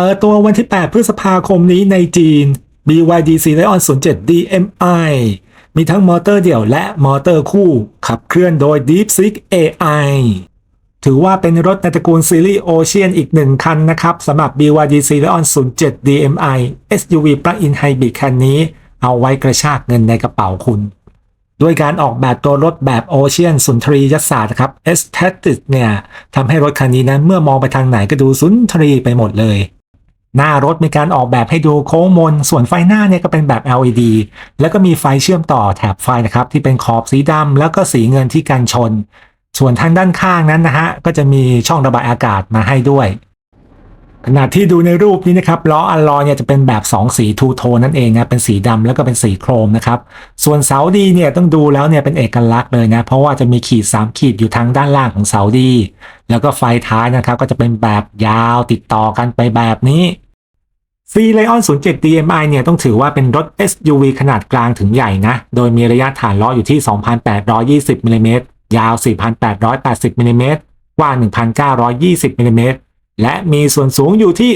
เปิดตัววันที่ 8 พฤษภาคมนี้ในจีน BYD s e r i o n 07 DMI มีทั้งมอเตอร์เดี่ยวและมอเตอร์คู่ ขับเคลื่อนโดย DeepSeek AI ถือว่าเป็นรถในตระกูลซีรีส์โอเชียนอีกหนึ่งคันนะครับสำหรับ BYD s e r i o n 07 DMI SUV Plug-in Hybrid คันนี้เอาไว้กระชากเงินในกระเป๋าคุณด้วยการออกแบบตัวรถแบบโอเชียนสุนทรียศาสตร์ครับ Aesthetic เนี่ยทำให้รถคันนี้นั้นเมื่อมองไปทางไหนก็ดูสุนทรีไปหมดเลย หน้ารถมีการออกแบบให้ดูโค้งมน ส่วนไฟหน้าเนี่ยก็เป็นแบบ LED แล้วก็มีไฟเชื่อมต่อแถบไฟนะครับ ที่เป็นขอบสีดำแล้วก็สีเงินที่กันชน ส่วนทางด้านข้างนั้นนะฮะก็จะมีช่องระบายอากาศมาให้ด้วย ขณะที่ดูในรูปนี้นะครับล้ออัลลอยเนี่ยจะเป็นแบบ 2 สีทูโทนนั่นเองนะเป็นสีดำแล้วก็เป็นสีโครมนะครับส่วนเสาดีเนี่ยต้องดูแล้วเนี่ยเป็นเอกลักษณ์เลยนะเพราะว่าจะมีขีด 3 ขีดอยู่ทางด้านล่างของเสาดี แล้วก็ไฟท้ายนะครับก็จะเป็นแบบยาวติดต่อกันไปแบบนี้ c l i o n 07 DMI เนี่ยต้องถือว่าเป็นรถ SUV ขนาดกลางถึงใหญ่นะ โดยมีระยะฐานล้ออยู่ที่ 2,820มิลลิเมตรยาว 4,880มิลลิเมตรกว้าง 1,920มิลลิเมตร และมีส่วนสูงอยู่ที่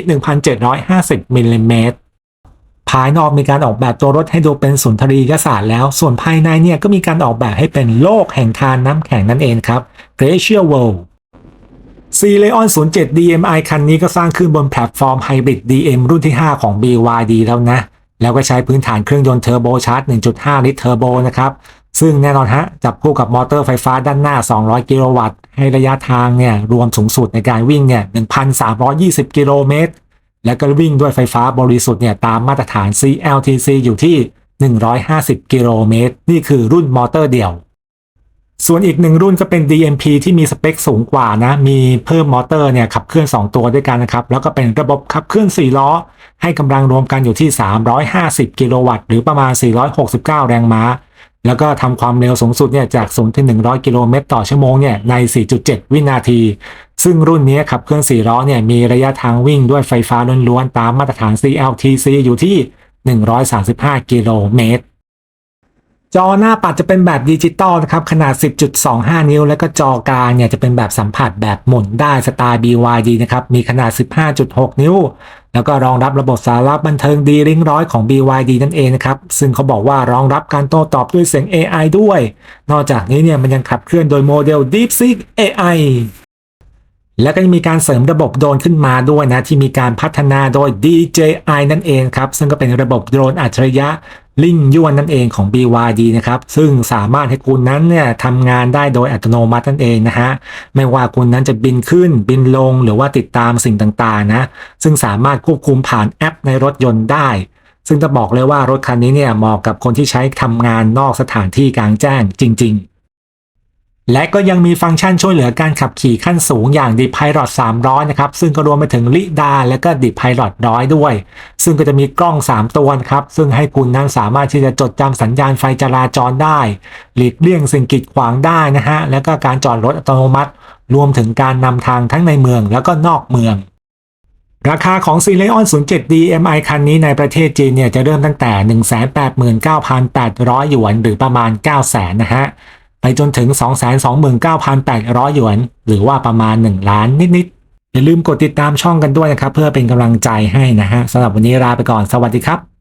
1,750มิลลิเมตรภายนอกมีการออกแบบตัวรถให้ดูเป็นสุนทรียศาสตร์แล้ว ส่วนภายในเนี่ยก็มีการออกแบบให้เป็นโลกแห่งทานน้ำแข็งนั่นเองครับ Glacier World c l e o n 07 DMI คันนี้ก็สร้างขึ้นบนแพลตฟอร์ม Hybrid DM รุ่นที่ 5 ของ BYD แล้วนะ แล้วก็ใช้พื้นฐานเครื่องยนต์เทอร์โบชาร์จ 1.5 ลิตรเทอร์โบนะครับ ซึ่งแน่นอนฮะ จับคู่กับมอเตอร์ไฟฟ้าด้านหน้า 200 กิโลวัตต์ ให้ระยะทางเนี่ยรวมสูงสุดในการวิ่งเนี่ย1,320 กิโลเมตร และก็วิ่งด้วยไฟฟ้าบริสุทธิ์เนี่ยตามมาตรฐาน CLTC อยู่ที่ 150 กิโลเมตร นี่คือรุ่นมอเตอร์เดี่ยว ส่วนอีกหนึ่งรุ่นก็เป็น DMP ที่มีสเปคสูงกว่านะ มีเพิ่มมอเตอร์เนี่ยขับเคลื่อน 2 ตัวด้วยกันนะครับ แล้วก็เป็นระบบขับเคลื่อน 4 ล้อ ให้กำลังรวมกันอยู่ที่ 350 กิโลวัตต์ หรือประมาณ 469 แรงม้า แล้วก็ทำความเร็วสูงสุดเนี่ยจาก0ถึง100 กิโลเมตรต่อชั่วโมงเนี่ยใน 4.7 วินาที ซึ่งรุ่นนี้ขับเคลื่อน4ล้อเนี่ยมีระยะทางวิ่งด้วยไฟฟ้าล้วนๆ ตามมาตรฐาน CLTC อยู่ที่ 135 กิโลเมตร จอหน้าปัดจะเป็นแบบดิจิตอลนะครับขนาด 10.25 นิ้ว แล้วก็จอกลางเนี่ยจะเป็นแบบสัมผัสแบบหมุนได้สไตล์ BYD นะครับมีขนาด 15.6 นิ้ว แล้วก็รองรับระบบสารบันเทิงดีลิงร้อยของ BYD นั่นเองนะครับ ซึ่งเขาบอกว่ารองรับการโต้ตอบด้วยเสียง AI ด้วย นอกจากนี้เนี่ยมันยังขับเคลื่อนโดยโมเดล DeepSeek AI แล้วก็ยังมีการเสริมระบบโดรนขึ้นมาด้วยนะ ที่มีการพัฒนาโดย DJI นั่นเองครับ ซึ่งก็เป็นระบบโดรนอัจฉริยะ ลิงยวนนั่นเองของ BYD นะครับ ซึ่งสามารถให้คุณนั้นเนี่ยทำงานได้โดยอัตโนมัตินั่นเองนะฮะ ไม่ว่าคุณนั้นจะบินขึ้นบินลงหรือว่าติดตามสิ่งต่างๆนะ ซึ่งสามารถควบคุมผ่านแอปในรถยนต์ได้ ซึ่งจะบอกเลยว่ารถคันนี้เนี่ยเหมาะกับคนที่ใช้ทำงานนอกสถานที่กลางแจ้งจริง ๆ และก็ยังมีฟังก์ชันช่วยเหลือการขับขี่ขั้นสูงอย่าง d e p i l o t 300 นะครับ ซึ่งก็รวมไปถึงลิดา และก็ d e p i l o t 100ด้วย ซึ่งก็จะมีกล้อง 3 ตัวครับ ซึ่งให้คุณนั้นสามารถที่จะจดจำสัญญาณไฟจราจรได้ หลีกเลี่ยงสิ่งกีดขวางได้นะฮะ แล้วก็การจอดรถอัตโนมัติ รวมถึงการนำทางทั้งในเมืองแล้วก็นอกเมืองราคาของ c l e o n 07 DMI คันนี้ในประเทศจีนเนี่ยจะเริ่มตั้งแต่ 189,800 หยวน หรือประมาณ 900,000 นะฮะ ไปจนถึง 229,800 หยวน หรือว่าประมาณ 1 ล้านนิดๆอย่าลืมกดติดตามช่องกันด้วยนะครับ เพื่อเป็นกำลังใจให้นะฮะสำหรับวันนี้ลาไปก่อนสวัสดีครับ